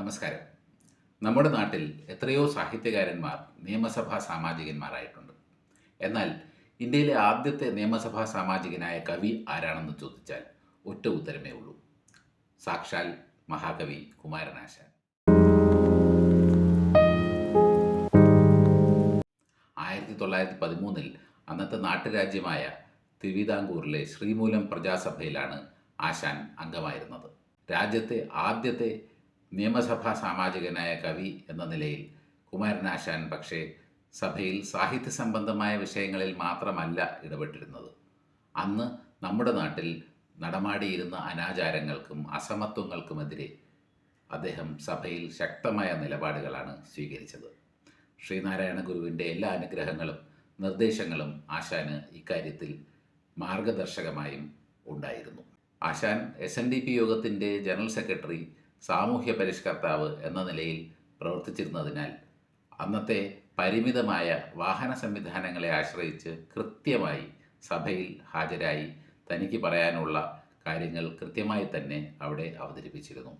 നമസ്കാരം. നമ്മുടെ നാട്ടിൽ എത്രയോ സാഹിത്യകാരന്മാർ നിയമസഭാ സാമാജികന്മാരായിട്ടുണ്ട്. എന്നാൽ ഇന്ത്യയിലെ ആദ്യത്തെ നിയമസഭാ സാമാജികനായ കവി ആരാണെന്ന് ചോദിച്ചാൽ ഒറ്റ ഉത്തരമേ ഉള്ളൂ. സാക്ഷാൽ മഹാകവി കുമാരനാശാൻ. ആയിരത്തി തൊള്ളായിരത്തി പതിമൂന്നിൽ അന്നത്തെ നാട്ടുരാജ്യമായ തിരുവിതാംകൂറിലെ ശ്രീമൂലം പ്രജാസഭയിലാണ് ആശാൻ അംഗമായിരുന്നത്. രാജ്യത്തെ ആദ്യത്തെ നിയമസഭാ സാമാജികനായ കവി എന്ന നിലയിൽ കുമാരനാശാൻ പക്ഷേ സഭയിൽ സാഹിത്യ സംബന്ധമായ വിഷയങ്ങളിൽ മാത്രമല്ല ഇടപെട്ടിരുന്നത്. അന്ന് നമ്മുടെ നാട്ടിൽ നടമാടിയിരുന്ന അനാചാരങ്ങൾക്കും അസമത്വങ്ങൾക്കുമെതിരെ അദ്ദേഹം സഭയിൽ ശക്തമായ നിലപാടുകളാണ് സ്വീകരിച്ചത്. ശ്രീനാരായണ ഗുരുവിന്റെ എല്ലാ അനുഗ്രഹങ്ങളും നിർദ്ദേശങ്ങളും ആശാന് ഇക്കാര്യത്തിൽ മാർഗദർശകമായും ഉണ്ടായിരുന്നു. Asan S N D P യോഗത്തിന്റെ ജനറൽ സെക്രട്ടറി സാമൂഹ്യ പരിഷ്കർത്താവ് എന്ന നിലയിൽ പ്രവർത്തിച്ചിരുന്നതിനാൽ അന്നത്തെ പരിമിതമായ വാഹന സംവിധാനങ്ങളെ ആശ്രയിച്ച് കൃത്യമായി സഭയിൽ ഹാജരായി തനിക്ക് പറയാനുള്ള കാര്യങ്ങൾ കൃത്യമായി തന്നെ അവിടെ അവതരിപ്പിച്ചിരുന്നു.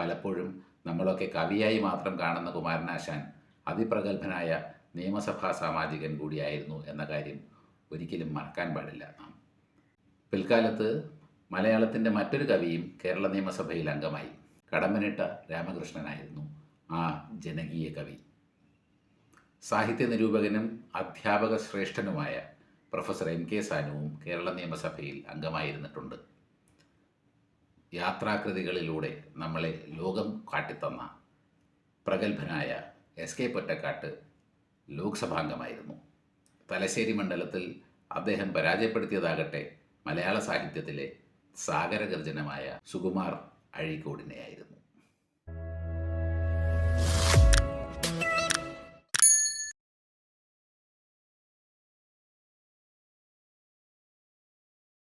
പലപ്പോഴും നമ്മളൊക്കെ കവിയായി മാത്രം കാണുന്ന കുമാരനാശാൻ അതിപ്രഗത്ഭനായ നിയമസഭാ സാമാജികൻ കൂടിയായിരുന്നു എന്ന കാര്യം ഒരിക്കലും മറക്കാൻ പാടില്ല. നാം പിൽക്കാലത്ത് മലയാളത്തിന്റെ മറ്റൊരു കവിയും കേരള നിയമസഭയിൽ അംഗമായി കടമ്പനിട്ട രാമകൃഷ്ണനായിരുന്നു ആ ജനകീയ കവി. സാഹിത്യ നിരൂപകനും അധ്യാപക ശ്രേഷ്ഠനുമായ പ്രൊഫസർ എം കെ സാനുവും കേരള നിയമസഭയിൽ അംഗമായിരുന്നിട്ടുണ്ട്. യാത്രാകൃതികളിലൂടെ നമ്മളെ ലോകം കാട്ടിത്തന്ന പ്രഗത്ഭനായ എസ് കെ പൊറ്റക്കാട്ട് ലോക്സഭാംഗമായിരുന്നു. തലശ്ശേരി മണ്ഡലത്തിൽ അദ്ദേഹം പരാജയപ്പെടുത്തിയതാകട്ടെ മലയാള സാഹിത്യത്തിലെ സാഗരഗർജനമായ സുകുമാർ അഴീക്കോടിനെയായിരുന്നു.